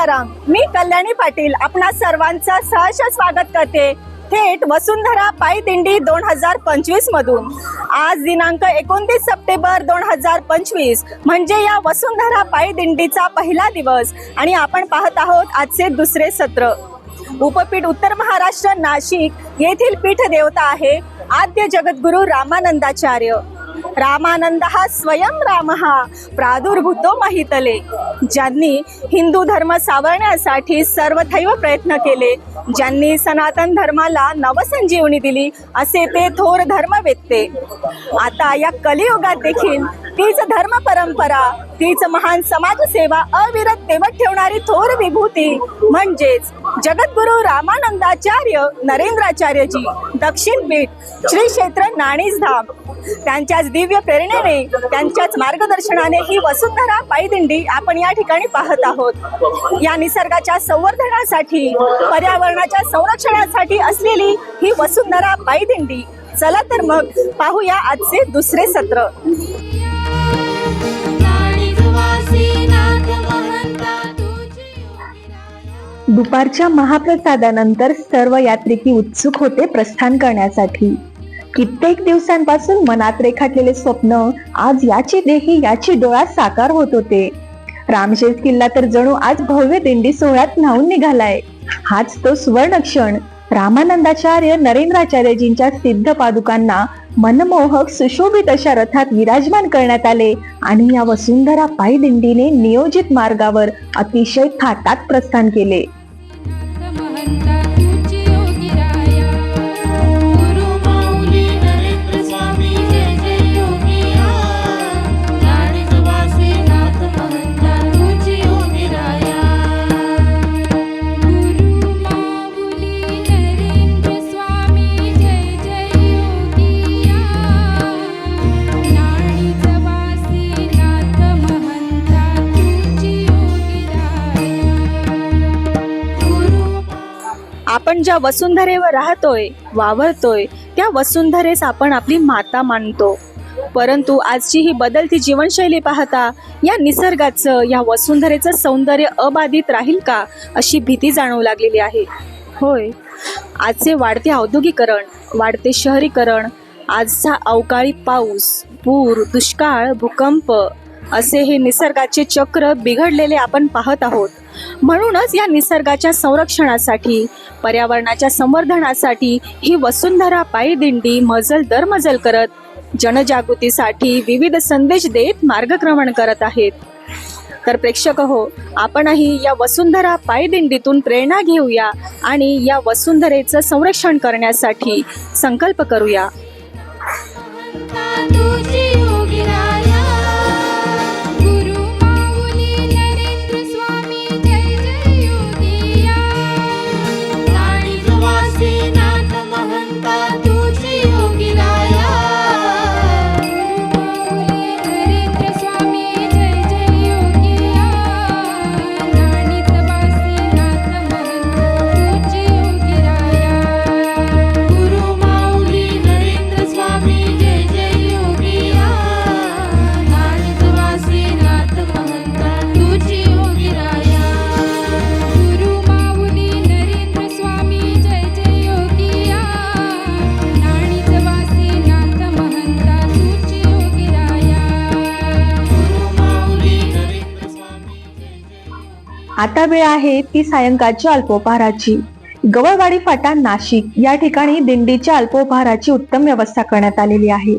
सियाराम मी कल्याणी पाटील आपणा सर्वांचा सहर्ष स्वागत करते. थेट वसुंधरा पायदिंडी दोन हजार पंचवीस मधून. आज दिनांक एकोणतीस सप्टेंबर दोन हजार पंचवीस. म्हणजे या वसुंधरा पायदिंडीचा पहिला दिवस आणि आपण पाहत आहोत आजचे दुसरे सत्र. उपपीठ उत्तर महाराष्ट्र नाशिक येथील पीठ देवता आहे आद्य जगद्गुरु रामानंदाचार्य. रामानंद हा स्वयं राम हा प्रादुर्भूतो माहितले. ज्यांनी हिंदू धर्म सावरण्यासाठी सर्वथैव प्रयत्न केले ज्यांनी सनातन धर्माला नवसंजीवनी दिली असे ते थोर धर्मवेत्ते आता या कलियुगात देखील तीच धर्म परंपरा तीच महान समाजसेवा अविरत तेवत ठेवणारी थोर विभूती म्हणजेच जगद्गुरु रामानंदाचार्य नरेंद्राचार्यजी दक्षिण पीठ श्री क्षेत्र नाणीजधाम त्यांच्याच दिव्य प्रेरणेने त्यांच्याच मार्गदर्शनाने ही वसुंधरा पायदिंडी आपण या ठिकाणी पाहत आहोत. या निसर्गाच्या संवर्धनासाठी पर्यावरणाच्या संरक्षणासाठी असलेली ही वसुंधरा पायदिंडी. चला तर मग पाहूया आजचे दुसरे सत्र. दुपारच्या महाप्रसादानंतर सर्व यात्रिकी उत्सुक होते प्रस्थान करण्यासाठी. कित्येक दिवसांपासून मनात रेखाटलेले स्वप्न आज याची देही याची डोळ्यात साकार होत होते. रामशेज किल्ला तर जणू आज भव्य दिंडी सोहळ्यात न्हावून निघालाय. हाच तो सुवर्ण क्षण रामानंदाचार्य नरेंद्राचार्यजींच्या सिद्ध पादुकांना मनमोहक सुशोभित अशा रथात विराजमान करण्यात आले आणि या वसुंधरा पायी दिंडीने नियोजित मार्गावर अतिशय थाटात प्रस्थान केले. आपण ज्या वसुंधरेवर राहतोय वावरतोय त्या वसुंधरेस आपण आपली माता मानतो. परंतु आजची ही बदलती जीवनशैली पाहता या निसर्गाचं या वसुंधरेचं सौंदर्य अबाधित राहील का अशी भीती जाणवू लागलेली आहे. होय. आजचे वाढते औद्योगिकरण वाढते शहरीकरण आजचा अवकाळी पाऊस पूर दुष्काळ भूकंप असे हे निसर्गाचे चक्र बिघडलेले आपण पाहत आहोत. म्हणूनच या निसर्गाच्या संरक्षणासाठी पर्यावरणाच्या संवर्धनासाठी ही वसुंधरा पायी दिंडी मजल दर मजल करत जनजागृतीसाठी विविध संदेश देत मार्गक्रमण करत आहेत. तर प्रेक्षक हो आपणही या वसुंधरा पायदिंडीतून प्रेरणा घेऊया आणि या वसुंधरेचं संरक्षण करण्यासाठी संकल्प करूया. आता वेळ आहे ती सायंकाळच्या अल्पोपहाराची. गवळवाडी फाटा नाशिक या ठिकाणी दिंडीच्या अल्पोपहाराची उत्तम व्यवस्था करण्यात आलेली आहे.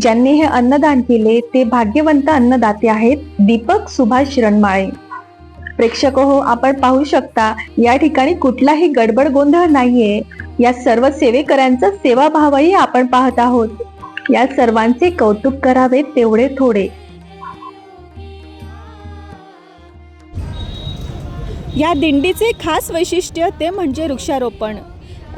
ज्यांनी हे अन्नदान केले ते भाग्यवंत अन्नदाते आहेत दीपक सुभाष रणमाळे. प्रेक्षक हो आपण पाहू शकता या ठिकाणी कुठलाही गडबड गोंधळ नाहीये. या सर्व सेवेकऱ्यांचा सेवाभावही आपण पाहत आहोत. या सर्वांचे कौतुक करावे तेवढे थोडे. या दिंडीचे खास वैशिष्ट्य ते म्हणजे वृक्षारोपण.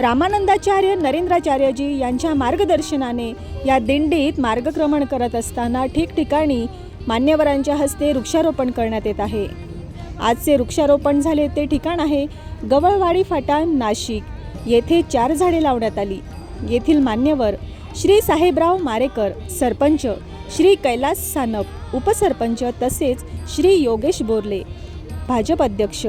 रामानंदाचार्य नरेंद्राचार्यजी यांच्या मार्गदर्शनाने या दिंडीत मार्गक्रमण करत असताना ठिकठिकाणी मान्यवरांच्या हस्ते वृक्षारोपण करण्यात येत आहे. आजचे वृक्षारोपण झाले ते ठिकाण आहे गवळवाडी फाटा नाशिक. येथे चार झाडे लावण्यात आली. येथील मान्यवर श्री साहेबराव मारेकर सरपंच श्री कैलास सानप उपसरपंच तसेच श्री योगेश बोरले. भाजप अध्यक्ष.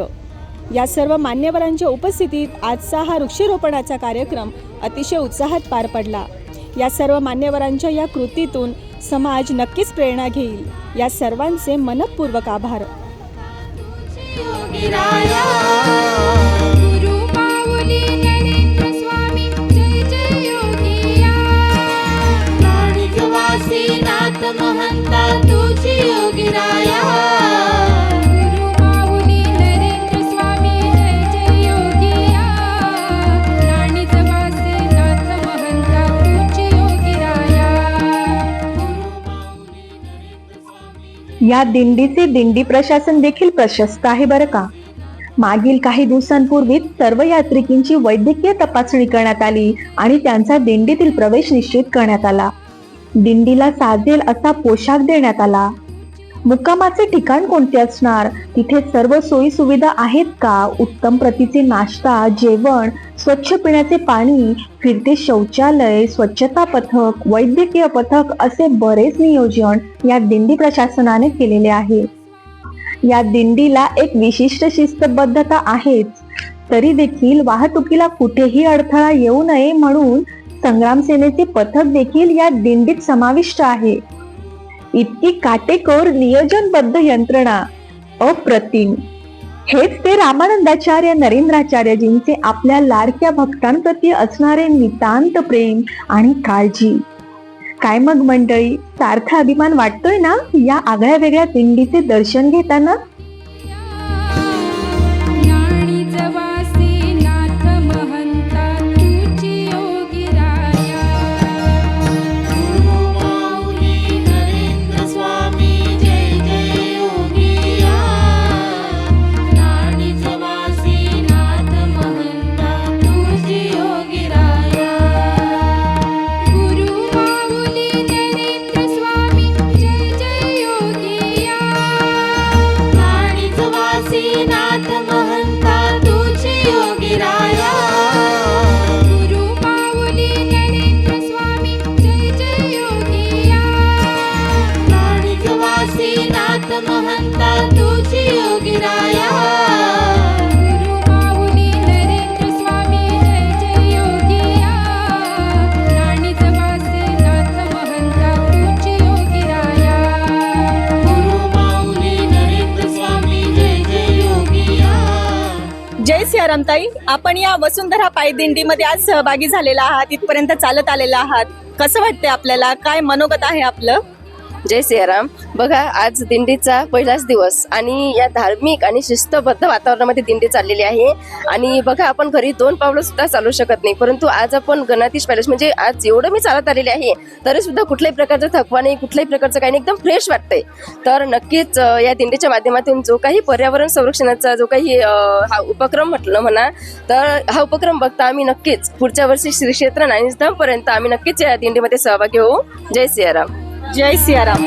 या सर्व मान्यवरांच्या उपस्थितीत आजचा हा वृक्षारोपणाचा कार्यक्रम अतिशय उत्साहात पार पडला. या सर्व मान्यवरांच्या या कृतीतून समाज नक्कीच प्रेरणा घेईल. या सर्वांचे मनपूर्वक आभार. महंता तुझी या दिंडीचे दिंडी प्रशासन देखील प्रशस्त आहे बरं का? मागील काही दिवसांपूर्वी सर्व यात्रिकींची वैद्यकीय तपासणी करण्यात आली आणि त्यांचा दिंडीतील प्रवेश निश्चित करण्यात आला. दिंडीला साजेल असा पोशाख देण्यात आला. मुक्कामाचे ठिकाण कोणते असणार? तिथे सर्व सोयी सुविधा आहेत का? उत्तम प्रतीचे नाश्ता जेवण स्वच्छ पिण्याचे पाणी फिरते शौचालय स्वच्छता पथक वैद्यकीय पथक असे बरेच नियोजन या दिंडी प्रशासनाने केलेले आहे. या दिंडीला एक विशिष्ट शिस्तबद्धता आहेच. तरी देखील वाहतुकीला कुठेही अडथळा येऊ नये म्हणून संग्राम सेनेचे पथक देखील या दिंडीत समाविष्ट आहे. इतकी काटेकोर नियोजनबद्ध यंत्रणा अप्रतिम. हेच ते रामानंदाचार्य नरेंद्राचार्यजींचे आपल्या लाडक्या भक्तांप्रती असणारे नितांत प्रेम आणि काळजी. काय मग मंडळी सारखा अभिमान वाटतोय ना या आगळ्या वेगळ्या पिंडीचे दर्शन घेताना? नमस्कार सियाराम आपण या वसुंधरा पायदिंडीमध्ये आज सहभागी झालेला आहात इथपर्यंत चालत आलेला आहात. कसं वाटतंय आपल्याला? काय मनोगत आहे आपलं? जय सियाराम. बघा आज दिंडीचा पहिलाच दिवस आणि या धार्मिक आणि शिस्तबद्ध वातावरणामध्ये दिंडी चाललेली आहे. आणि बघा आपण घरी दोन पावलं सुद्धा चालू शकत नाही. परंतु आज आपण गणातीश पॅलेस म्हणजे आज एवढं मी चालत आलेले आहे तरी सुद्धा कुठल्याही प्रकारचा थकवा नाही कुठल्याही प्रकारचं काही नाही एकदम फ्रेश वाटतंय. तर नक्कीच या दिंडीच्या माध्यमातून जो काही पर्यावरण संरक्षणाचा जो काही हा उपक्रम म्हटलं म्हणा तर हा उपक्रम बघता आम्ही नक्कीच पुढच्या वर्षी श्री क्षेत्र नानिसधामपर्यंत आम्ही नक्कीच या दिंडीमध्ये सहभागी होऊ. जय सियाराम. जय सियाराम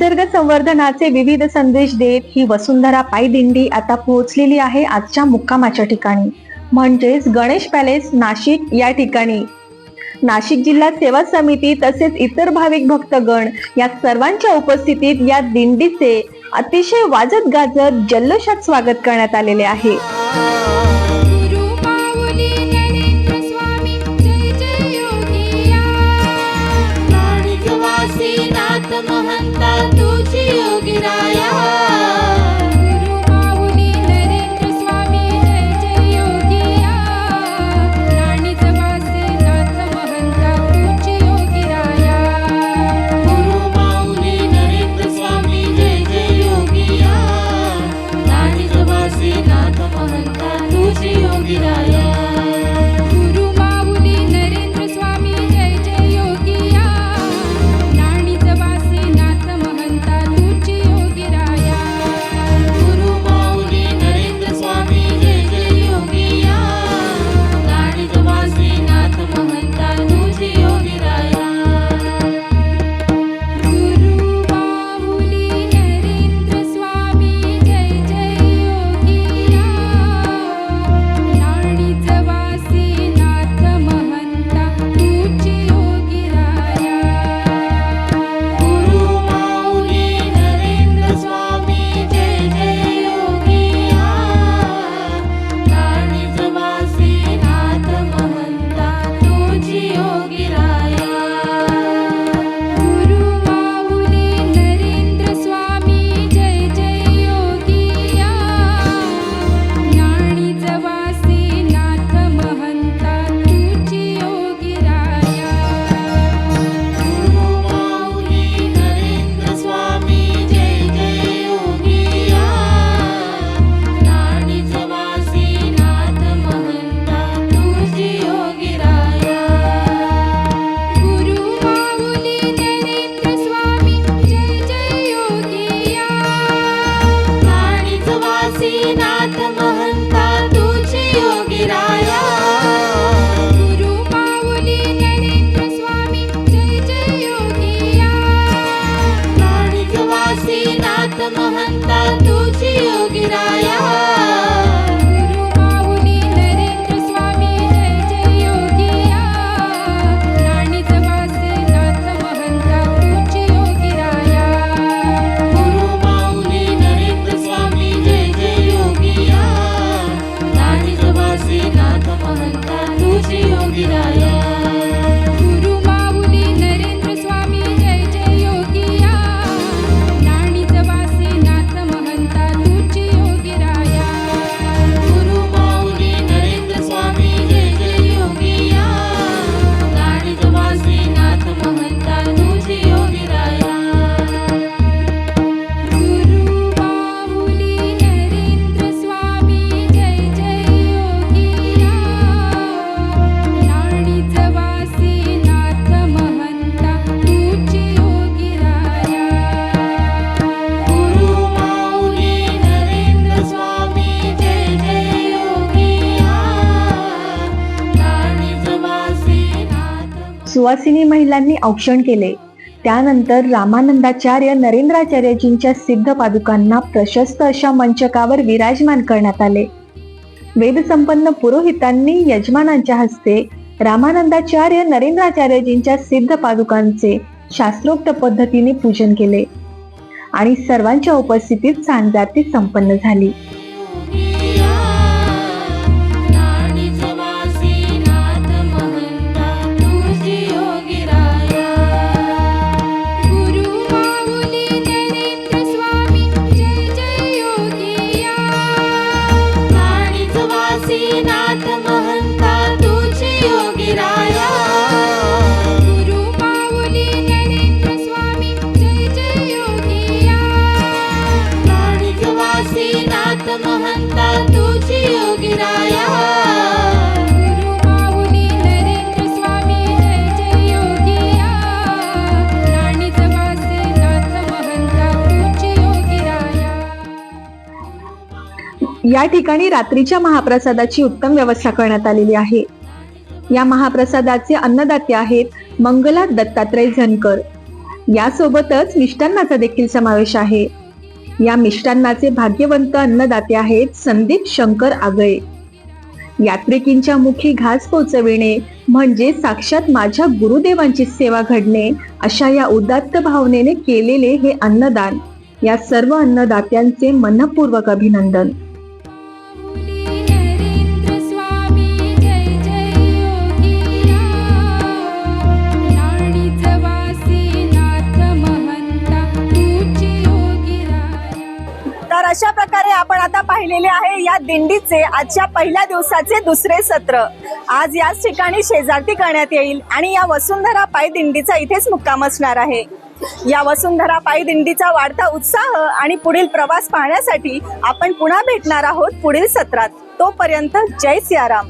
निसर्ग संवर्धनाचे विविध संदेश देत ही वसुंधरा पायदिंडी आता पोहोचलेली आहे आजच्या मुक्कामाच्या ठिकाणी. म्हणजेच गणेश पॅलेस नाशिक या ठिकाणी. नाशिक जिल्हा सेवा समिती तसेच इतर भाविक भक्तगण या सर्वांच्या उपस्थितीत या दिंडीचे अतिशय वाजत गाजत जल्लोषात स्वागत करण्यात आलेले आहे. वासीनाथ महंता तुझी योगिराया 未来へ。सुवासिनी महिलांनी औक्षण केले. त्यानंतर रामानंदाचार्य नरेंद्राचार्यजींच्या सिद्ध पादुकांना प्रशस्त अशा मंचकावर विराजमान करण्यात आले. वेदसंपन्न पुरोहितांनी यजमानांच्या हस्ते रामानंदाचार्य नरेंद्राचार्यजींच्या सिद्ध पादुकांचे शास्त्रोक्त पद्धतीने पूजन केले आणि सर्वांच्या उपस्थितीत सांजाती संपन्न झाली. या ठिकाणी रात्रीच्या महाप्रसादाची उत्तम व्यवस्था करण्यात आलेली आहे. या महाप्रसादाचे अन्नदाते आहेत मंगला दत्तात्रय झनकर यासोबतच मिष्टान्नाचा देखील समावेश आहे. या मिष्टान्नाचे भाग्यवंत अन्नदाते आहेत संदीप शंकर आगळे. यात्रिकींच्या मुखी घास पोचविणे म्हणजे साक्षात माझ्या गुरुदेवांची सेवा घडणे अशा या उदात्त भावनेने केलेले हे अन्नदान या सर्व अन्नदात्यांचे मनपूर्वक अभिनंदन. अशा प्रकारे आपण आता पाहिलेले आहे या दिंडीचे आजच्या पहिल्या दिवसाचे दुसरे सत्र. आज याच ठिकाणी शेजारती करण्यात येईल आणि या वसुंधरा पाय दिंडीचा इथेच मुक्काम असणार आहे. या वसुंधरा पायी दिंडीचा वाढता उत्साह आणि पुढील प्रवास पाहण्यासाठी आपण पुन्हा भेटणार आहोत पुढील सत्रात. तोपर्यंत जय सियाराम.